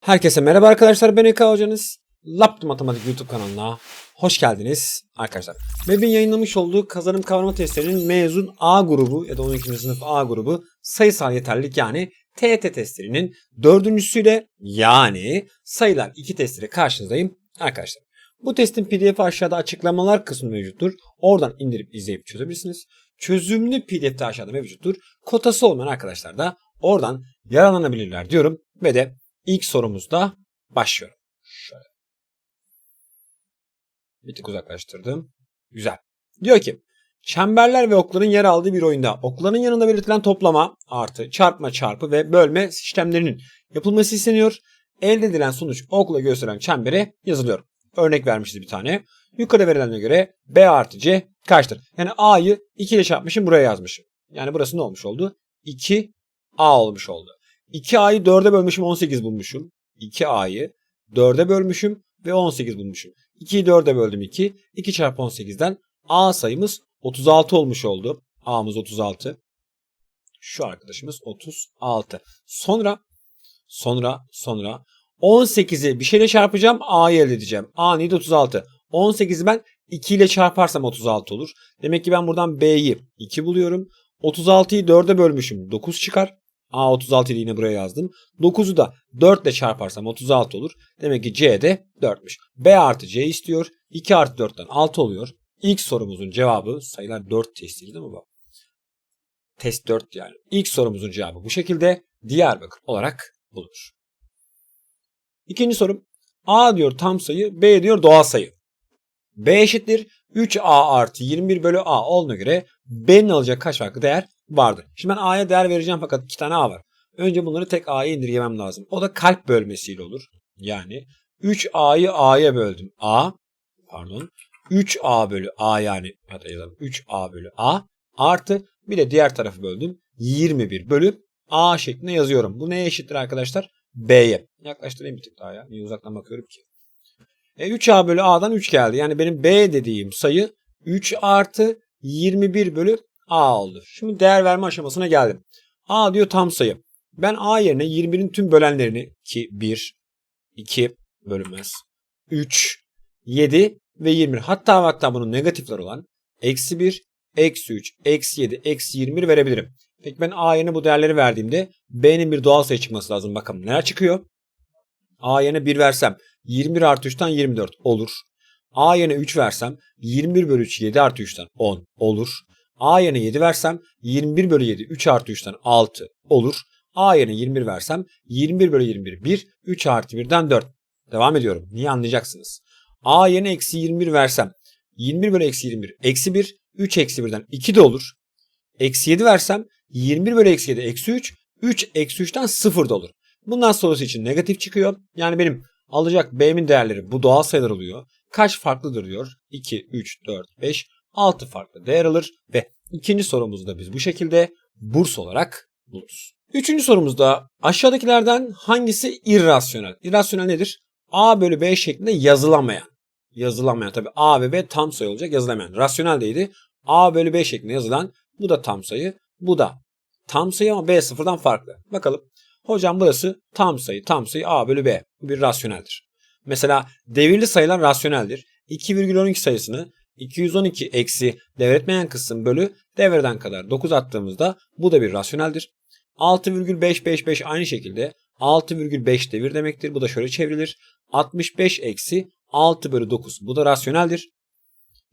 Herkese merhaba arkadaşlar ben Eka hocanız. Laptop Matematik YouTube kanalına hoş geldiniz arkadaşlar. MEB'in yayınlamış olduğu kazanım kavrama testlerinin mezun A grubu ya da 12. sınıf A grubu sayısal yeterlilik yani TET testlerinin dördüncüsüyle yani sayılar 2 testleri karşınızdayım arkadaşlar. Bu testin pdf'i aşağıda açıklamalar kısmında mevcuttur. Oradan indirip izleyip çözebilirsiniz. Çözümlü pdf de aşağıda mevcuttur. Kotası olmayan arkadaşlar da oradan yararlanabilirler diyorum ve de İlk sorumuzda başlıyorum. Şöyle. Bir tık uzaklaştırdım. Güzel. Diyor ki çemberler ve okların yer aldığı bir oyunda okların yanında belirtilen toplama artı çarpma çarpı ve bölme işlemlerinin yapılması isteniyor. Elde edilen sonuç okla gösteren çembere yazılıyor. Örnek vermişiz bir tane. Yukarı verilene göre B artı C kaçtır? Yani A'yı 2 ile çarpmışım buraya yazmışım. Yani burası ne olmuş oldu? 2A olmuş oldu. 2A'yı 4'e bölmüşüm 18 bulmuşum. 2A'yı 4'e bölmüşüm ve 18 bulmuşum. 2'yi 4'e böldüm 2. 2 çarpı 18'den A sayımız 36 olmuş oldu. A'mız 36. Şu arkadaşımız 36. Sonra sonra sonra 18'i bir şeyle çarpacağım A'yı elde edeceğim. A neydi 36. 18'i ben 2 ile çarparsam 36 olur. Demek ki ben buradan B'yi 2 buluyorum. 36'yı 4'e bölmüşüm 9 çıkar. A 36 yine buraya yazdım. 9'u da 4 ile çarparsam 36 olur. Demek ki C de 4'müş. B artı C istiyor. 2 artı 4'ten 6 oluyor. İlk sorumuzun cevabı sayılar 4 testiydi değil mi bu? Test 4 yani. İlk sorumuzun cevabı bu şekilde Diyarbakır olarak bulunur. İkinci sorum. A diyor tam sayı, B diyor doğal sayı. B eşittir 3A artı 21 bölü A olduğuna göre B'nin alacak kaç farklı değer vardır. Şimdi ben A'ya değer vereceğim fakat iki tane A var. Önce bunları tek A'ya indirgemem lazım. O da kalp bölmesiyle olur. Yani 3A'yı A'ya böldüm. A pardon 3A bölü A yani hadi yazalım 3A bölü A artı bir de diğer tarafı böldüm. 21 bölü A şeklinde yazıyorum. Bu neye eşittir arkadaşlar? B'ye. Yaklaştırayım bir tık daha ya. Niye uzaktan bakıyorum ki? E, 3A bölü A'dan 3 geldi. Yani benim B dediğim sayı 3 artı 21 bölü A oldu. Şimdi değer verme aşamasına geldim. A diyor tam sayı. Ben A yerine 21'in tüm bölenlerini ki 1, 2 bölünmez. 3, 7 ve 21. Hatta hatta bunun negatifler olan eksi 1, eksi 3, eksi 7, eksi 21 verebilirim. Peki ben A yerine bu değerleri verdiğimde B'nin bir doğal sayı çıkması lazım. Bakalım neler çıkıyor? A yerine 1 versem 21 artı 3'ten 24 olur. A yerine 3 versem 21 bölü 3 7 artı 3'ten 10 olur. A yerine 7 versem 21 bölü 7 3 artı 3'ten 6 olur. A yerine 21 versem 21 bölü 21 1 3 artı 1'den 4. Devam ediyorum. Niye anlayacaksınız? A yerine eksi 21 versem 21 bölü eksi 21 eksi 1 3 eksi 1'den 2 de olur. Eksi 7 versem 21 bölü eksi 7 eksi 3 3 eksi 3'ten 0 da olur. Bundan sonrası için negatif çıkıyor. Yani benim alacak B'min değerleri bu doğal sayılar oluyor. Kaç farklıdır diyor. 2, 3, 4, 5, 6 farklı değer alır ve ikinci sorumuzu da biz bu şekilde burs olarak buluruz. Üçüncü sorumuzda aşağıdakilerden hangisi irrasyonel? İrrasyonel nedir? A bölü B şeklinde yazılamayan. Yazılamayan tabi A ve B tam sayı olacak yazılamayan. Rasyonel deydi. A bölü B şeklinde yazılan bu da tam sayı. Bu da tam sayı ama B sıfırdan farklı. Bakalım. Hocam burası tam sayı. Tam sayı A bölü B. Bu bir rasyoneldir. Mesela devirli sayılar rasyoneldir. 2,12 sayısını 212 eksi devretmeyen kısım bölü devreden kadar 9 attığımızda bu da bir rasyoneldir. 6,555 aynı şekilde 6,5 devir demektir. Bu da şöyle çevrilir. 65 eksi 6 bölü 9 bu da rasyoneldir.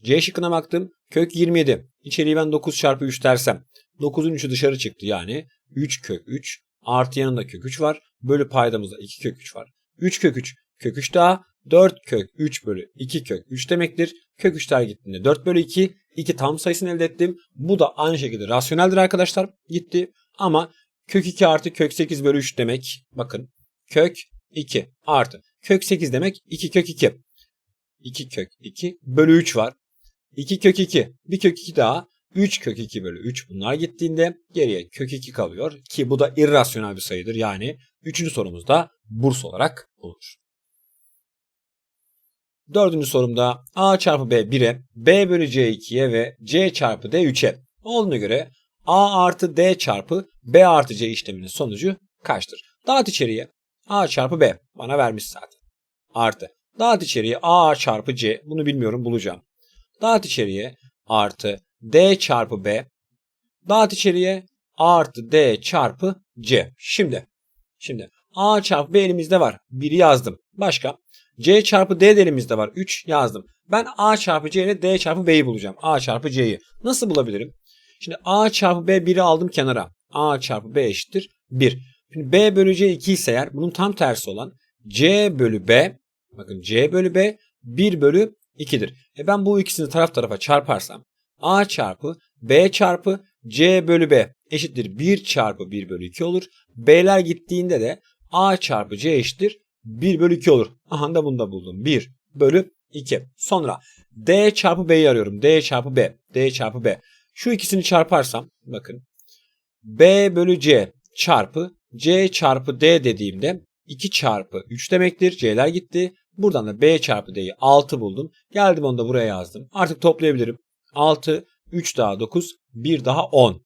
C şıkkına baktım. Kök 27. İçeriği ben 9 çarpı 3 dersem. 9'un 3'ü dışarı çıktı yani. 3 kök 3 artı yanında kök 3 var. Bölü paydamızda 2 kök 3 var. 3 kök 3 kök 3 daha 4 kök 3 bölü 2 kök 3 demektir. Kök 3'ler gittiğinde 4 bölü 2 2 tam sayısını elde ettim. Bu da aynı şekilde rasyoneldir arkadaşlar. Gitti. Ama kök 2 artı kök 8 bölü 3 demek. Bakın kök 2 artı kök 8 demek 2 kök 2. 2 kök 2 bölü 3 var. 2 kök 2 bir kök 2 daha 3 kök 2 bölü 3 bunlar gittiğinde geriye kök 2 kalıyor ki bu da irrasyonel bir sayıdır. Yani 3. sorumuzda burs olarak olur. Dördüncü sorumda A çarpı B 1'e, B bölü C 2'ye ve C çarpı D 3'e olduğuna göre A artı D çarpı B artı C işleminin sonucu kaçtır? Dağıt içeriye. A çarpı B. Bana vermiş zaten. Artı. Dağıt içeriye A çarpı C. Bunu bilmiyorum bulacağım. Dağıt içeriye artı D çarpı B. Dağıt içeriye artı D çarpı C. Şimdi. Şimdi A çarpı B elimizde var. 1'i yazdım. Başka? C çarpı D de elimizde var. 3 yazdım. Ben A çarpı C ile D çarpı B'yi bulacağım. A çarpı C'yi. Nasıl bulabilirim? Şimdi A çarpı B 1'i aldım kenara. A çarpı B eşittir 1. Şimdi B bölü C 2 ise eğer bunun tam tersi olan C bölü B bakın C bölü B 1 bölü 2'dir. E ben bu ikisini taraf tarafa çarparsam A çarpı B çarpı C bölü B eşittir 1 çarpı 1 bölü 2 olur. B'ler gittiğinde de A çarpı C eşittir 1 bölü 2 olur. Aha da bunu da buldum. 1 bölü 2. Sonra D çarpı B'yi arıyorum. D çarpı B. D çarpı B. Şu ikisini çarparsam bakın B bölü C çarpı C çarpı D dediğimde 2 çarpı 3 demektir. C'ler gitti. Buradan da B çarpı D'yi 6 buldum. Geldim onu da buraya yazdım. Artık toplayabilirim. 6, 3 daha 9, 1 daha 10.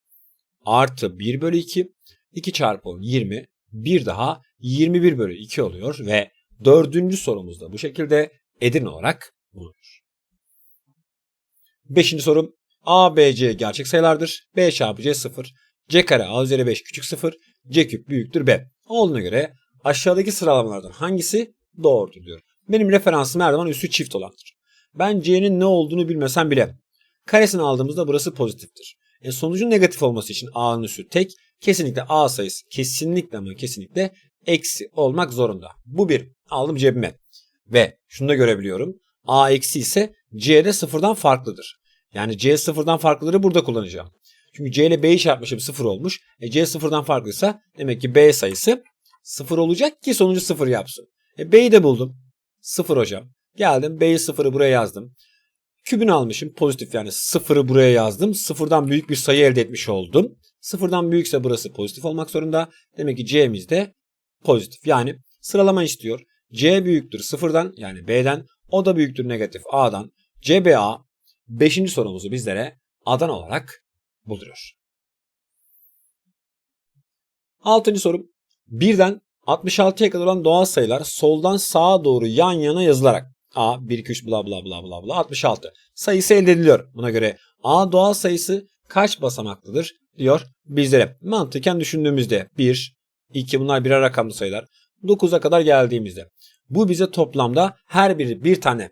Artı 1 bölü 2, 2 çarpı 10 20, 1 daha 21 bölü 2 oluyor ve dördüncü sorumuz da bu şekilde Edirne olarak bulunur. Beşinci sorum A, B, C gerçek sayılardır. B çarpı C 0. C kare A üzeri 5 küçük 0. C küp büyüktür B. Olduğuna göre aşağıdaki sıralamalardan hangisi doğrudur diyor. Benim referansım her zaman üssü çift olandır. Ben C'nin ne olduğunu bilmesem bile karesini aldığımızda burası pozitiftir. E sonucun negatif olması için A'nın üssü tek kesinlikle A sayısı kesinlikle ama kesinlikle eksi olmak zorunda. Bu bir. Aldım cebime. Ve şunu da görebiliyorum. A eksi ise C'de sıfırdan farklıdır. Yani C sıfırdan farklıları burada kullanacağım. Çünkü C ile B'yi çarpmışım sıfır olmuş. E C sıfırdan farklıysa demek ki B sayısı sıfır olacak ki sonucu sıfır yapsın. E B'yi de buldum. Sıfır hocam. Geldim B'yi sıfırı buraya yazdım. Kübünü almışım pozitif yani sıfırı buraya yazdım. Sıfırdan büyük bir sayı elde etmiş oldum. Sıfırdan büyükse burası pozitif olmak zorunda. Demek ki C'miz de pozitif. Yani sıralama istiyor. C büyüktür sıfırdan yani B'den. O da büyüktür negatif A'dan. CBA 5. sorumuzu bizlere adan olarak buluyor. 6. sorum. Birden 66'ya kadar olan doğal sayılar soldan sağa doğru yan yana yazılarak A 1 2 3 bla bla bla bla bla 66 sayısı elde ediliyor. Buna göre A doğal sayısı kaç basamaklıdır diyor bizlere. Mantıken düşündüğümüzde 1 2 bunlar birer rakamlı sayılar. 9'a kadar geldiğimizde bu bize toplamda her biri bir tane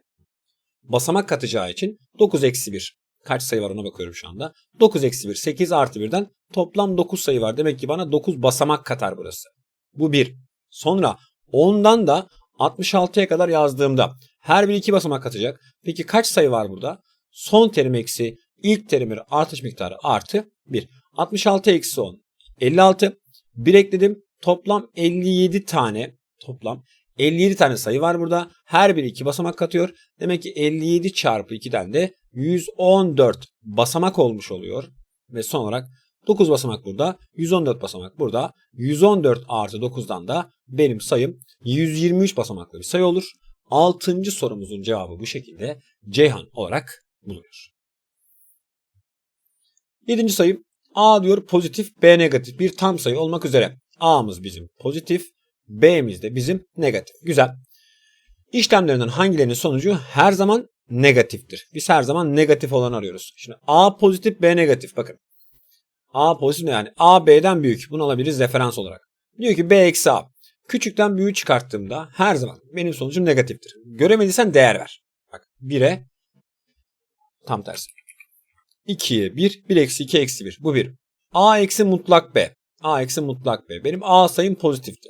basamak katacağı için 9 eksi 1 kaç sayı var ona bakıyorum şu anda. 9 eksi 1 8 artı 1'den toplam 9 sayı var. Demek ki bana 9 basamak katar burası. Bu 1. Sonra 10'dan da 66'ya kadar yazdığımda her biri 2 basamak katacak. Peki kaç sayı var burada? Son terim eksi ilk terimin artış miktarı artı 1. 66 eksi 10 56. 1 ekledim. Toplam 57 tane toplam 57 tane sayı var burada. Her biri 2 basamak katıyor. Demek ki 57 çarpı 2'den de 114 basamak olmuş oluyor. Ve son olarak 9 basamak burada. 114 basamak burada. 114 artı 9'dan da benim sayım 123 basamaklı bir sayı olur. 6. sorumuzun cevabı bu şekilde Ceyhan olarak bulunuyor. 7. sayım A diyor pozitif B negatif bir tam sayı olmak üzere. A'mız bizim pozitif B'miz de bizim negatif. Güzel. İşlemlerinden hangilerinin sonucu her zaman negatiftir. Biz her zaman negatif olan arıyoruz. Şimdi A pozitif B negatif bakın. A pozitif yani? A B'den büyük. Bunu alabiliriz referans olarak. Diyor ki B eksi A. Küçükten büyüğü çıkarttığımda her zaman benim sonucum negatiftir. Göremediysen değer ver. Bak 1'e tam tersi. 2'ye 1, 1 eksi 2 eksi 1. Bu 1. A eksi mutlak B. A eksi mutlak B. Benim A sayım pozitifti.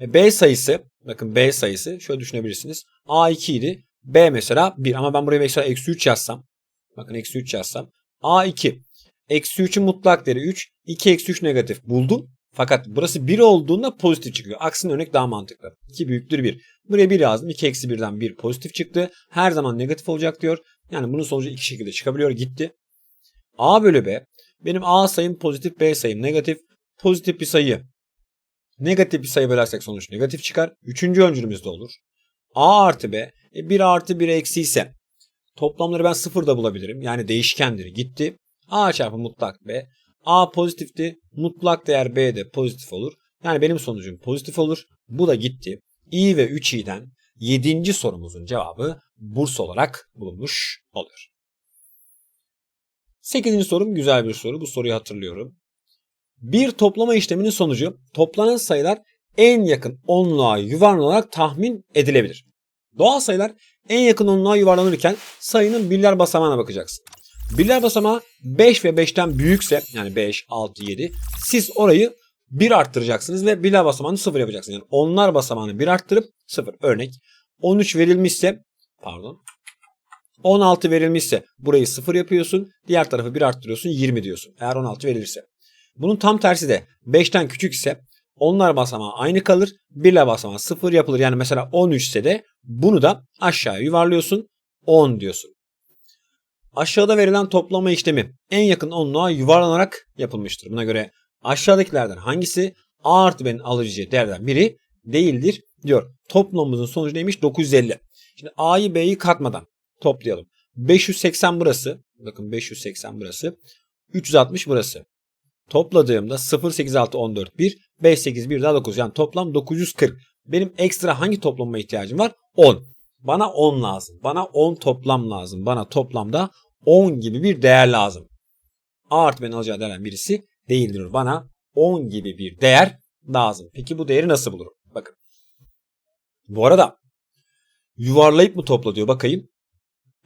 E, B sayısı, bakın B sayısı şöyle düşünebilirsiniz. A2 idi. B mesela 1 ama ben buraya mesela eksi 3 yazsam. Bakın eksi 3 yazsam. A2. Eksi 3'ün mutlak değeri 3. 2 eksi 3 negatif buldum. Fakat burası 1 olduğunda pozitif çıkıyor. Aksine örnek daha mantıklı. 2 büyüktür 1. Buraya 1 yazdım. 2 eksi 1'den 1 pozitif çıktı. Her zaman negatif olacak diyor. Yani bunun sonucu iki şekilde çıkabiliyor. Gitti. A bölü B. Benim A sayım pozitif, B sayım negatif. Pozitif bir sayı. Negatif bir sayı bölersek sonuç negatif çıkar. Üçüncü öncülümüzde olur. A artı B. E 1 artı 1 eksi ise toplamları ben sıfırda bulabilirim. Yani değişkendir. Gitti. A çarpı mutlak B. A pozitifti. Mutlak değer B de pozitif olur. Yani benim sonucum pozitif olur. Bu da gitti. i ve 3i'den 7. sorumuzun cevabı Bursa olarak bulunmuş oluyor. 8. sorum güzel bir soru. Bu soruyu hatırlıyorum. Bir toplama işleminin sonucu toplanan sayılar en yakın onluğa yuvarlanarak tahmin edilebilir. Doğal sayılar en yakın onluğa yuvarlanırken sayının birler basamağına bakacaksın. Birler basamağı 5 ve 5'ten büyükse yani 5, 6, 7 siz orayı 1 arttıracaksınız ve birler basamağını 0 yapacaksınız. Yani onlar basamağını 1 arttırıp 0. Örnek 13 verilmişse pardon 16 verilmişse burayı 0 yapıyorsun. Diğer tarafı 1 arttırıyorsun 20 diyorsun. Eğer 16 verilirse. Bunun tam tersi de 5'ten küçük ise onlar basamağı aynı kalır. Birler basamağı 0 yapılır. Yani mesela 13 ise de bunu da aşağıya yuvarlıyorsun. 10 diyorsun. Aşağıda verilen toplama işlemi en yakın onluğa yuvarlanarak yapılmıştır. Buna göre aşağıdakilerden hangisi A artı B'nin alıcı değerden biri değildir diyor. Toplamımızın sonucu neymiş? 950. Şimdi A'yı B'yi katmadan toplayalım. 580 burası. Bakın 580 burası. 360 burası. Topladığımda 0, 8, 6, 14, 1, 5, 8, 1 daha 9. Yani toplam 940. Benim ekstra hangi toplamama ihtiyacım var? 10. Bana 10 lazım. Bana 10 toplam lazım. Bana toplamda 10 gibi bir değer lazım. A artı B'nin alacağı değerden birisi değildir. Bana 10 gibi bir değer lazım. Peki bu değeri nasıl bulurum? Bakın. Bu arada yuvarlayıp mı topla diyor. Bakayım.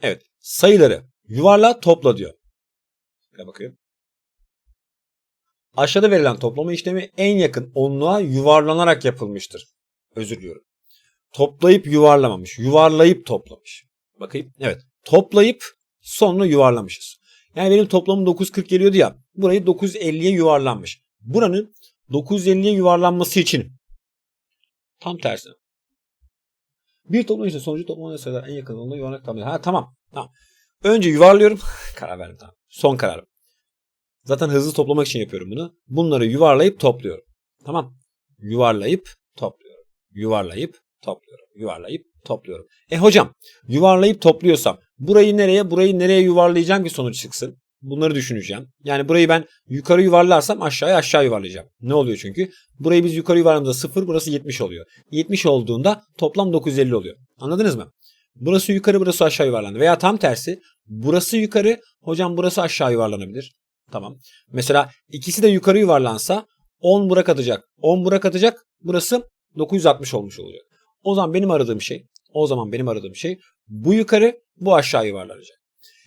Evet. Sayıları yuvarla topla diyor. Şöyle bakıyorum. Aşağıda verilen toplama işlemi en yakın onluğa yuvarlanarak yapılmıştır. Özür diliyorum. Toplayıp yuvarlamamış. Yuvarlayıp toplamış. Bakayım. Evet. Toplayıp sonra yuvarlamışız. Yani benim toplamım 940 geliyordu ya. Burayı 950'ye yuvarlanmış. Buranın 950'ye yuvarlanması için tam tersi. Bir toplama işte sonucu toplama sayılar en yakın onluğa yuvarlanarak tahmin Ha tamam. Tamam. Önce yuvarlıyorum. Karar verdim tamam. Son kararım. Zaten hızlı toplamak için yapıyorum bunu. Bunları yuvarlayıp topluyorum. Tamam. Yuvarlayıp topluyorum. Yuvarlayıp topluyorum. Yuvarlayıp topluyorum. E hocam yuvarlayıp topluyorsam burayı nereye burayı nereye yuvarlayacağım ki sonuç çıksın. Bunları düşüneceğim. Yani burayı ben yukarı yuvarlarsam aşağıya aşağı yuvarlayacağım. Ne oluyor çünkü? Burayı biz yukarı yuvarladığımızda 0 burası 70 oluyor. 70 olduğunda toplam 950 oluyor. Anladınız mı? Burası yukarı burası aşağı yuvarlandı. Veya tam tersi burası yukarı hocam burası aşağı yuvarlanabilir. Tamam. Mesela ikisi de yukarı yuvarlansa 10 burak atacak. 10 burak atacak. Burası 960 olmuş olacak. O zaman benim aradığım şey, o zaman benim aradığım şey bu yukarı, bu aşağı yuvarlanacak.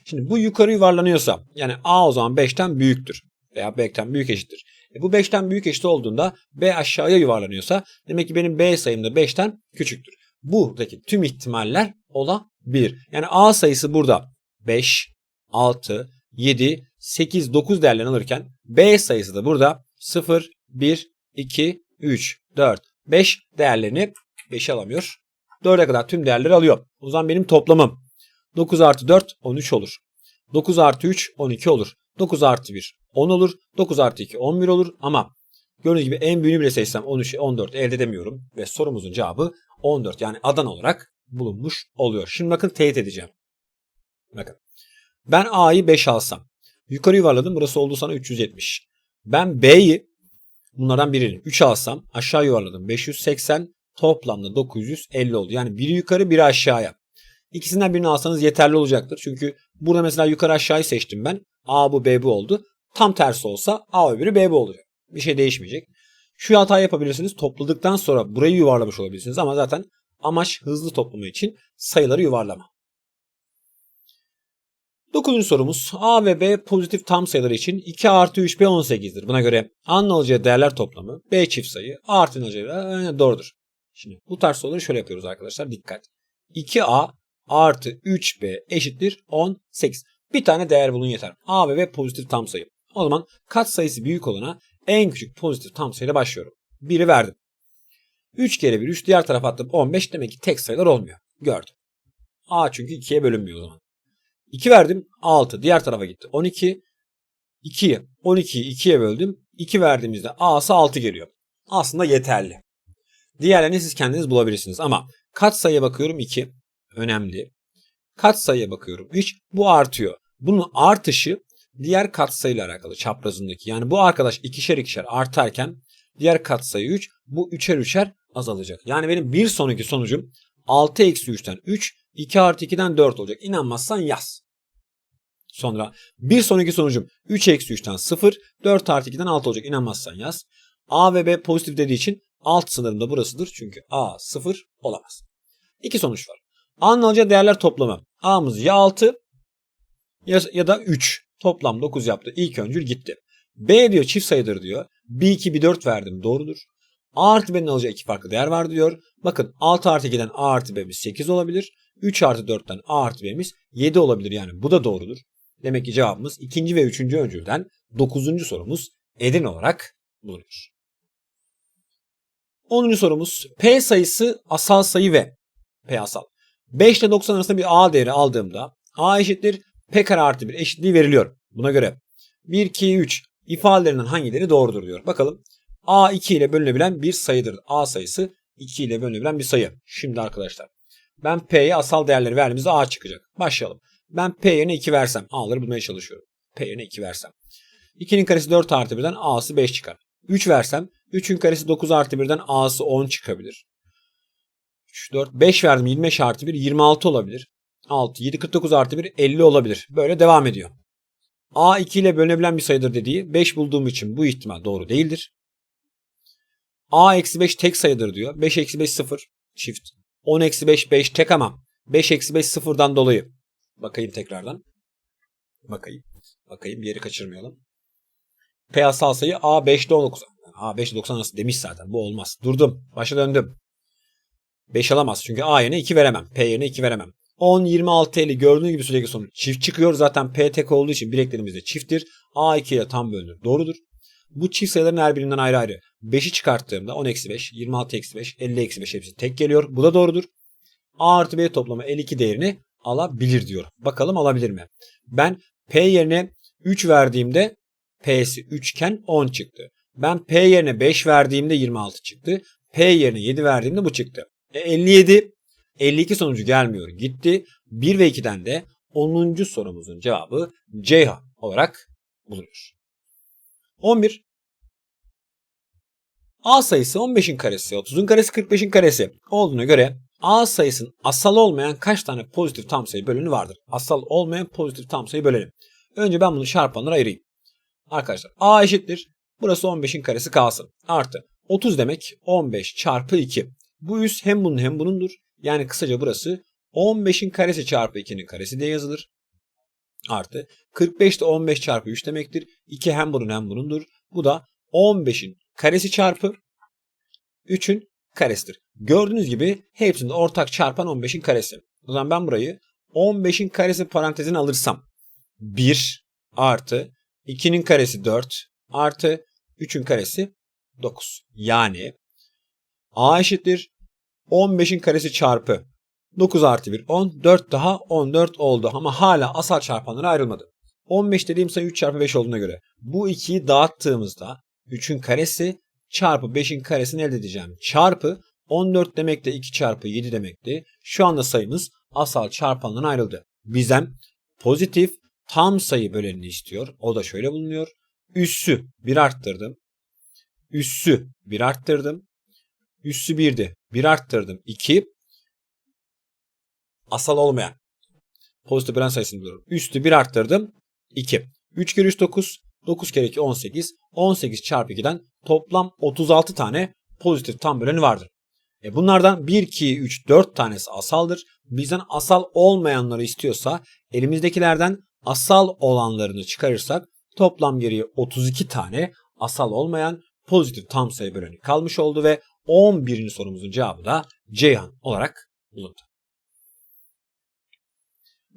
Şimdi bu yukarı yuvarlanıyorsa yani A o zaman 5'ten büyüktür veya B'den büyük eşittir. E bu 5'ten büyük eşit olduğunda B aşağıya yuvarlanıyorsa demek ki benim B sayım da 5'ten küçüktür. Buradaki tüm ihtimaller olabilir. Yani A sayısı burada 5, 6, 7, 8, 9 değerlerini alırken B sayısı da burada 0, 1, 2, 3, 4, 5 değerlerini 5'i alamıyor. 4'e kadar tüm değerleri alıyor. O zaman benim toplamım 9 artı 4 13 olur. 9 artı 3 12 olur. 9 artı 1 10 olur. 9 artı 2 11 olur. Ama gördüğünüz gibi en büyüğünü bile seçsem 13 14 elde edemiyorum. Ve sorumuzun cevabı 14 yani Adana olarak bulunmuş oluyor. Şimdi bakın teyit edeceğim. Bakın. Ben A'yı 5 alsam. Yukarı yuvarladım. Burası oldu sana 370. Ben B'yi bunlardan birini 3 alsam aşağı yuvarladım. 580 toplamda 950 oldu. Yani biri yukarı biri aşağıya. İkisinden birini alsanız yeterli olacaktır. Çünkü burada mesela yukarı aşağıyı seçtim ben. A bu B bu oldu. Tam tersi olsa A öbürü B bu olacak. Bir şey değişmeyecek. Şu hata yapabilirsiniz. Topladıktan sonra burayı yuvarlamış olabilirsiniz. Ama zaten amaç hızlı toplama için sayıları yuvarlama. Dokuzuncu sorumuz A ve B pozitif tam sayıları için 2 artı 3B 18'dir. Buna göre A'nın alacağı değerler toplamı B çift sayı A artı alacağı doğrudur. Şimdi bu tarz soruları şöyle yapıyoruz arkadaşlar dikkat. 2A artı 3B eşittir 18. Bir tane değer bulun yeter. A ve B pozitif tam sayı. O zaman kat sayısı büyük olana en küçük pozitif tam sayıyla başlıyorum. 1'i verdim. 3 kere 1 3 diğer tarafa attım 15 demek ki tek sayılar olmuyor. Gördüm. A çünkü 2'ye bölünmüyor o zaman. 2 verdim 6 diğer tarafa gitti. 12 2'yi 12'yi 2'ye böldüm. 2 verdiğimizde A'sı 6 geliyor. Aslında yeterli. Diğerlerini siz kendiniz bulabilirsiniz ama kat sayıya bakıyorum 2 önemli. Kat sayıya bakıyorum 3 bu artıyor. Bunun artışı diğer kat sayıyla alakalı çaprazındaki. Yani bu arkadaş ikişer ikişer artarken Diğer katsayı 3. Bu üçer üçer azalacak. Yani benim bir sonraki sonucum 6 eksi 3'ten 3, 2 artı 2'den 4 olacak. İnanmazsan yaz. Sonra bir sonraki sonucum 3 eksi 3'ten 0, 4 artı 2'den 6 olacak. İnanmazsan yaz. A ve B pozitif dediği için alt sınırım da burasıdır. Çünkü A 0 olamaz. İki sonuç var. A'nın alacağı değerler toplamı. A'mız ya 6 ya, ya da 3. Toplam 9 yaptı. İlk öncül gitti. B diyor çift sayıdır diyor. Bir 2 bir 4 verdim. Doğrudur. A artı B'nin alacağı iki farklı değer var diyor. Bakın 6 artı 2'den A artı B'miz 8 olabilir. 3 artı 4'ten A artı B'miz 7 olabilir. Yani bu da doğrudur. Demek ki cevabımız ikinci ve üçüncü öncülden 9. sorumuz Edirne olarak bulunuyor. 10. sorumuz P sayısı asal sayı ve P asal. 5 ile 90 arasında bir A değeri aldığımda A eşittir P kare artı 1 eşitliği veriliyor. Buna göre 1, 2, 3 ifadelerinden hangileri doğrudur diyor. Bakalım A 2 ile bölünebilen bir sayıdır. A sayısı 2 ile bölünebilen bir sayı. Şimdi arkadaşlar ben P'ye asal değerleri verdiğimizde A çıkacak. Başlayalım. Ben P yerine 2 versem A'ları bulmaya çalışıyorum. P yerine 2 versem. 2'nin karesi 4 artı 1'den A'sı 5 çıkar. 3 versem 3'ün karesi 9 artı 1'den A'sı 10 çıkabilir. 3, 4, 5 verdim 25 artı 1 26 olabilir. 6, 7, 49 artı 1 50 olabilir. Böyle devam ediyor. A 2 ile bölünebilen bir sayıdır dediği 5 bulduğum için bu ihtimal doğru değildir. A eksi 5 tek sayıdır diyor. 5 eksi 5 0 çift. 10 eksi 5 5 tek ama 5 eksi 5 sıfırdan dolayı. Bakayım tekrardan. Bakayım. Bakayım bir yeri kaçırmayalım. P asal sayı A 5'te 19. A 5 90 arası demiş zaten. Bu olmaz. Durdum. Başa döndüm. 5 alamaz. Çünkü A yerine 2 veremem. P yerine 2 veremem. 10, 26, 50 gördüğünüz gibi sürekli sonuç çift çıkıyor. Zaten P tek olduğu için bir eklenimizde çifttir. A 2 ile tam bölünür. Doğrudur. Bu çift sayıların her birinden ayrı ayrı. 5'i çıkarttığımda 10 eksi 5, 26 eksi 5, 50 eksi 5 hepsi tek geliyor. Bu da doğrudur. A artı B toplamı 52 değerini alabilir diyor. Bakalım alabilir mi? Ben P yerine 3 verdiğimde P'si 3 iken 10 çıktı. Ben P yerine 5 verdiğimde 26 çıktı. P yerine 7 verdiğimde bu çıktı. E 57 52 sonucu gelmiyor. Gitti. 1 ve 2'den de 10. sorumuzun cevabı Ceyhan olarak bulunuyor. 11. A sayısı 15'in karesi, 30'un karesi, 45'in karesi olduğuna göre A sayısının asal olmayan kaç tane pozitif tam sayı böleni vardır? Asal olmayan pozitif tam sayı bölelim. Önce ben bunu çarpanlara ayırayım. Arkadaşlar A eşittir. Burası 15'in karesi kalsın. Artı 30 demek 15 çarpı 2. Bu üs hem bunun hem bunundur. Yani kısaca burası 15'in karesi çarpı 2'nin karesi diye yazılır. Artı 45 de 15 çarpı 3 demektir. 2 hem bunun hem bunundur. Bu da 15'in karesi çarpı 3'ün karesidir. Gördüğünüz gibi hepsinde ortak çarpan 15'in karesi. O zaman ben burayı 15'in karesi parantezine alırsam 1 artı 2'nin karesi 4 artı 3'ün karesi 9. Yani A eşittir 15'in karesi çarpı 9 artı 1 10 4 daha 14 oldu ama hala asal çarpanlara ayrılmadı. 15 dediğim sayı 3 çarpı 5 olduğuna göre bu ikiyi dağıttığımızda 3'ün karesi çarpı 5'in karesini elde edeceğim. Çarpı 14 demek de 2 çarpı 7 demekti. Şu anda sayımız asal çarpandan ayrıldı. Bizden pozitif tam sayı bölenini istiyor. O da şöyle bulunuyor. Üssü 1 arttırdım. Üssü 1 arttırdım. Üssü 1'di. 1 arttırdım. 2. Asal olmayan. Pozitif bölen sayısını buluyorum. Üstü 1 arttırdım. 2. 3 kere 3 9. 9 kere 2 18. 18 çarpı 2'den toplam 36 tane pozitif tam böleni vardır. E bunlardan 1, 2, 3, 4 tanesi asaldır. Bizden asal olmayanları istiyorsa elimizdekilerden asal olanlarını çıkarırsak toplam geriye 32 tane asal olmayan pozitif tam sayı böleni kalmış oldu ve 11. sorumuzun cevabı da Ceyhan olarak bulundu.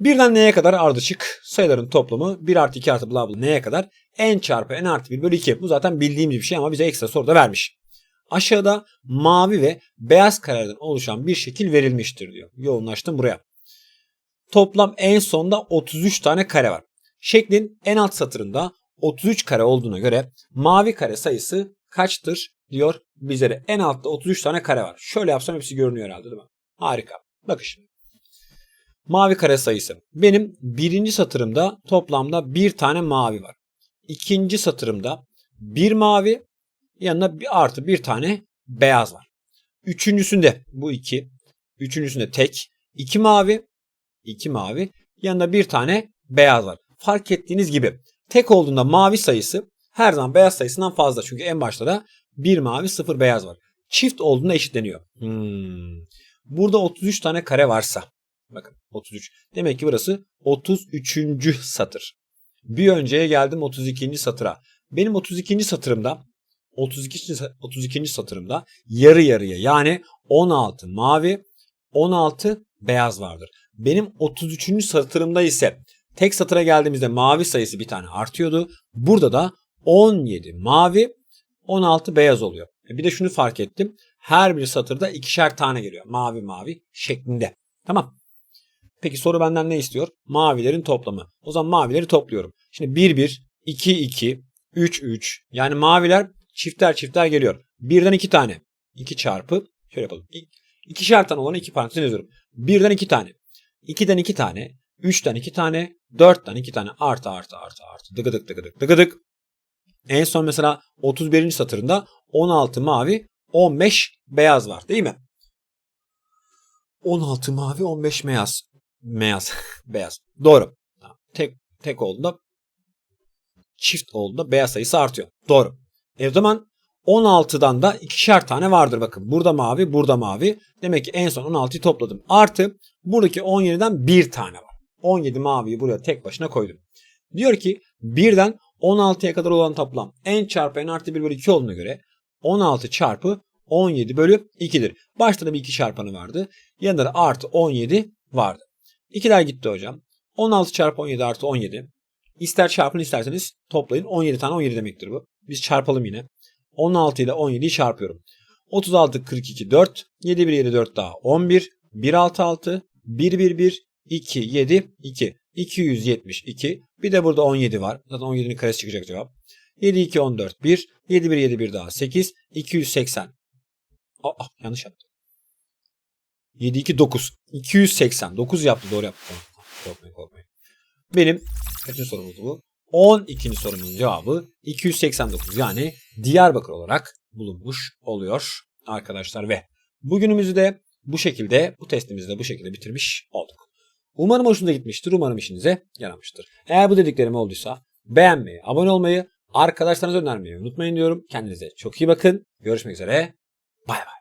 Birden neye kadar ardışık sayıların toplamı 1 artı 2 artı bla bla neye kadar n çarpı n artı 1 bölü 2. Bu zaten bildiğimiz bir şey ama bize ekstra soruda vermiş. Aşağıda mavi ve beyaz karelerden oluşan bir şekil verilmiştir diyor. Yoğunlaştım buraya. Toplam en sonda 33 tane kare var. Şeklin en alt satırında 33 kare olduğuna göre mavi kare sayısı kaçtır diyor bizlere. En altta 33 tane kare var. Şöyle yapsam hepsi görünüyor herhalde değil mi? Harika. Bakın şimdi. Mavi kare sayısı. Benim birinci satırımda toplamda bir tane mavi var. İkinci satırımda bir mavi, Yanına bir artı bir tane beyaz var. Üçüncüsünde bu iki. Üçüncüsünde tek. iki mavi. iki mavi. Yanında bir tane beyaz var. Fark ettiğiniz gibi tek olduğunda mavi sayısı her zaman beyaz sayısından fazla. Çünkü en başta da bir mavi sıfır beyaz var. Çift olduğunda eşitleniyor. Hmm. Burada 33 tane kare varsa. Bakın 33. Demek ki burası 33. satır. Bir önceye geldim 32. satıra. Benim 32. satırımda 32. sa- 32. satırımda yarı yarıya yani 16 mavi 16 beyaz vardır. Benim 33. satırımda ise tek satıra geldiğimizde mavi sayısı bir tane artıyordu. Burada da 17 mavi 16 beyaz oluyor. E Bir de şunu fark ettim. Her bir satırda ikişer tane geliyor. Mavi mavi şeklinde. Tamam. Peki soru benden ne istiyor? Mavilerin toplamı. O zaman mavileri topluyorum. Şimdi 1 1, 2 2, 3 3. Yani maviler çifter çifter geliyor. Birden 2 tane. 2 çarpı şöyle yapalım. İ- İkişer tane olanı 2 parantez yazıyorum. Birden 2 tane. 2'den 2 tane. 3'ten 2 tane. 4'ten 2 tane. Artı artı artı artı. Dıgıdık dıgıdık dıgıdık. En son mesela 31. satırında 16 mavi 15 beyaz var değil mi? 16 mavi 15 beyaz. Beyaz. beyaz. Doğru. Tek tek olduğunda çift olduğunda beyaz sayısı artıyor. Doğru. E o zaman 16'dan da ikişer tane vardır bakın. Burada mavi, burada mavi. Demek ki en son 16'yı topladım. Artı buradaki 17'den bir tane var. 17 maviyi buraya tek başına koydum. Diyor ki birden 16'ya kadar olan toplam n çarpı n artı 1 bölü 2 olduğuna göre 16 çarpı 17 bölü 2'dir. Başta da bir 2 çarpanı vardı. Yanında da artı 17 vardı. 2'ler gitti hocam. 16 çarpı 17 artı 17. İster çarpın isterseniz toplayın. 17 tane 17 demektir bu. Biz çarpalım yine. 16 ile 17'yi çarpıyorum. 36, 42, 4. 7, 1, 7, 4 daha 11. 1, 6, 6. 1, 1, 1. 2, 7, 2. 272. Bir de burada 17 var. Zaten 17'nin karesi çıkacak cevap. 7, 2, 14, 1. 7, 1, 7, 1 daha 8. 280. Aa, yanlış yaptım. 7, 2, 9. 280. 9 yaptı. Doğru yaptı. Tamam. Korkmayın korkmayın. Benim kaçıncı sorumuzdu bu? 12. sorumuzun cevabı 289 yani Diyarbakır olarak bulunmuş oluyor arkadaşlar ve bugünümüzü de bu şekilde bu testimizi de bu şekilde bitirmiş olduk. Umarım hoşunuza gitmiştir. Umarım işinize yaramıştır. Eğer bu dediklerim olduysa beğenmeyi, abone olmayı, arkadaşlarınıza önermeyi unutmayın diyorum. Kendinize çok iyi bakın. Görüşmek üzere. Bay bay.